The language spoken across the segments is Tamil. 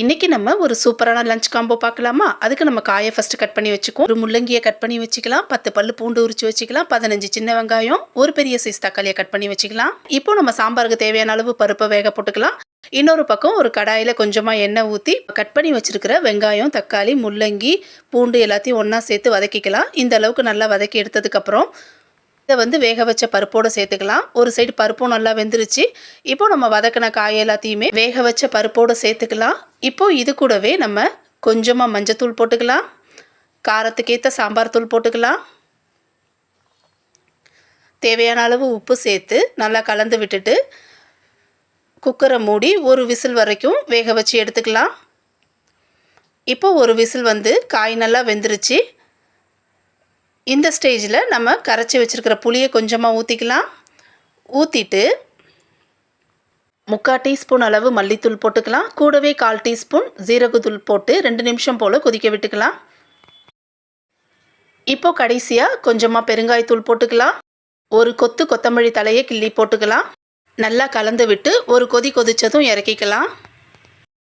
இன்றைக்கி நம்ம ஒரு சூப்பரான லஞ்ச் காம்போ பார்க்கலாமா? அதுக்கு நம்ம காயை ஃபஸ்ட்டு கட் பண்ணி வச்சுக்கோம் ஒரு முள்ளங்கியை கட் பண்ணி வச்சுக்கலாம். பத்து பல்லு பூண்டு உரிச்சு வச்சுக்கலாம். பதினஞ்சு சின்ன வெங்காயம் ஒரு பெரிய சைஸ் தக்காளியை கட் பண்ணி வச்சுக்கலாம். இப்போ நம்ம சாம்பாருக்கு தேவையான அளவு பருப்பை வேக போட்டுக்கலாம். இன்னொரு பக்கம் ஒரு கடாயில் கொஞ்சமாக எண்ணெய் ஊற்றி கட் பண்ணி வச்சுருக்கிற வெங்காயம் தக்காளி முள்ளங்கி பூண்டு எல்லாத்தையும் ஒன்றா சேர்த்து வதக்கிக்கலாம். இந்த அளவுக்கு நல்லா வதக்கி எடுத்ததுக்கப்புறம் இதை வந்து வேக வச்ச பருப்போடு சேர்த்துக்கலாம். ஒரு சைடு பருப்பும் நல்லா வெந்துருச்சு. இப்போ நம்ம வதக்கின காய் எல்லாத்தையுமே வேக வச்ச பருப்போடு சேர்த்துக்கலாம். இப்போ இது கூடவே நம்ம கொஞ்சமாக மஞ்சத்தூள் போட்டுக்கலாம். காரத்துக்கேற்ற சாம்பார் தூள் போட்டுக்கலாம். தேவையான அளவு உப்பு சேர்த்து நல்லா கலந்து விட்டுட்டு குக்கரை மூடி ஒரு விசில் வரைக்கும் வேக வச்சு எடுத்துக்கலாம். இப்போ ஒரு விசில் வந்து காய் நல்லா வெந்துருச்சு. இந்த ஸ்டேஜில் நம்ம கரைச்சி வச்சுருக்கிற புளியை கொஞ்சமாக ஊற்றிக்கலாம் ஊற்றிட்டு முக்கால் டீஸ்பூன் அளவு மல்லித்தூள் போட்டுக்கலாம். கூடவே கால் டீஸ்பூன் ஜீரகத்தூள் போட்டு ரெண்டு நிமிஷம் போல் கொதிக்க விட்டுக்கலாம். இப்போ கடைசியாக கொஞ்சமாக பெருங்காயத்தூள் போட்டுக்கலாம். ஒரு கொத்து கொத்தமல்லி தலையை கிள்ளி போட்டுக்கலாம். நல்லா கலந்து விட்டு ஒரு கொதி கொதித்ததும் இறக்கிக்கலாம்.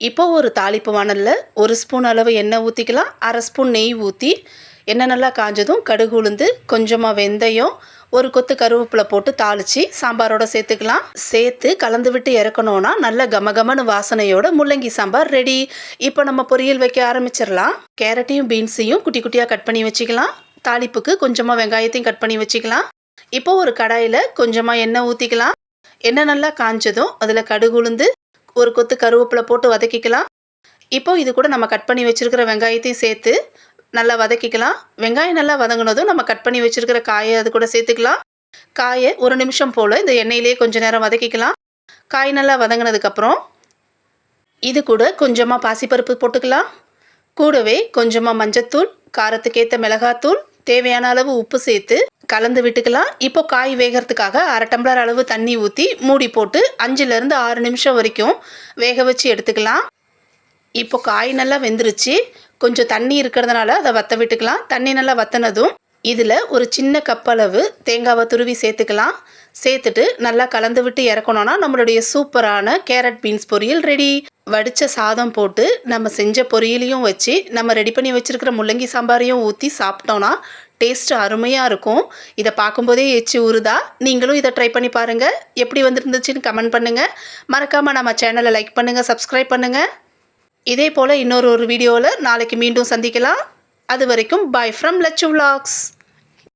இப்போ ஒரு தாளிப்பு வானலில் ஒரு ஸ்பூன் அளவு எண்ணெய் ஊற்றிக்கலாம் அரை ஸ்பூன் நெய் ஊற்றி எண்ணெய் நல்லா காஞ்சதும் கடுகு உளுந்து கொஞ்சமாக வெந்தயம் ஒரு கொத்து கருவேப்பிலை போட்டு தாளித்து சாம்பாரோட சேர்த்துக்கலாம். சேர்த்து கலந்து விட்டு இறக்கணும்னா நல்ல கமகமனு வாசனையோட முள்ளங்கி சாம்பார் ரெடி. இப்போ நம்ம பொரியல் வைக்க ஆரம்பிச்சிடலாம். கேரட்டையும் பீன்ஸையும் குட்டி குட்டியாக கட் பண்ணி வச்சுக்கலாம். தாளிப்புக்கு கொஞ்சமாக வெங்காயத்தையும் கட் பண்ணி வச்சுக்கலாம். இப்போ ஒரு கடாயில் கொஞ்சமாக எண்ணெய் ஊற்றிக்கலாம் எண்ணெய் நல்லா காஞ்சதும் அதில் கடுகு உளுந்து ஒரு கொத்து கருவேப்பிலை போட்டு வதக்கிக்கலாம். இப்போ இது கூட நம்ம கட் பண்ணி வச்சுருக்கிற வெங்காயத்தையும் சேர்த்து நல்லா வதக்கிக்கலாம். வெங்காயம் நல்லா வதங்கினதும் நம்ம கட் பண்ணி வச்சுருக்கிற காயை அது கூட சேர்த்துக்கலாம். காயை ஒரு நிமிஷம் போல் இந்த எண்ணெயிலே கொஞ்சம் நேரம் வதக்கிக்கலாம். காய் நல்லா வதங்கினதுக்கப்புறம் இது கூட கொஞ்சமாக பாசிப்பருப்பு போட்டுக்கலாம். கூடவே கொஞ்சமாக மஞ்சத்தூள் காரத்துக்கேற்ற மிளகாத்தூள் தேவையான அளவு உப்பு சேர்த்து கலந்து விட்டுக்கலாம். இப்போ காய் வேகிறதுக்காக அரை டம்ளர் அளவு தண்ணி ஊற்றி மூடி போட்டு அஞ்சுலேருந்து ஆறு நிமிஷம் வரைக்கும் வேக வச்சு எடுத்துக்கலாம். இப்போ காய் நல்லா வெந்துருச்சு. கொஞ்சம் தண்ணி இருக்கிறதுனால அதை வற்ற விட்டுக்கலாம். தண்ணி நல்லா வற்றினதும் இதில் ஒரு சின்ன கப்பளவு தேங்காவை துருவி சேர்த்துக்கலாம். சேர்த்துட்டு நல்லா கலந்து விட்டு இறக்கணும்னா நம்மளுடைய சூப்பரான கேரட் பீன்ஸ் பொரியல் ரெடி. வடித்த சாதம் போட்டு நம்ம செஞ்ச பொரியலையும் வச்சு நம்ம ரெடி பண்ணி வச்சுருக்கிற முள்ளங்கி சாம்பாரையும் ஊற்றி சாப்பிட்டோன்னா டேஸ்ட்டு அருமையாக இருக்கும். இதை பார்க்கும்போதே எச்சு உருதா நீங்களும் இதை ட்ரை பண்ணி பாருங்கள் எப்படி வந்துருந்துச்சுன்னு கமெண்ட் பண்ணுங்கள் மறக்காமல் நம்ம சேனலை லைக் பண்ணுங்கள் சப்ஸ்கிரைப் பண்ணுங்கள் இதே போல் இன்னொரு ஒரு வீடியோவில் நாளைக்கு மீண்டும் சந்திக்கலாம். அது வரைக்கும் பாய் ஃப்ரம் லட்சு விலாக்ஸ்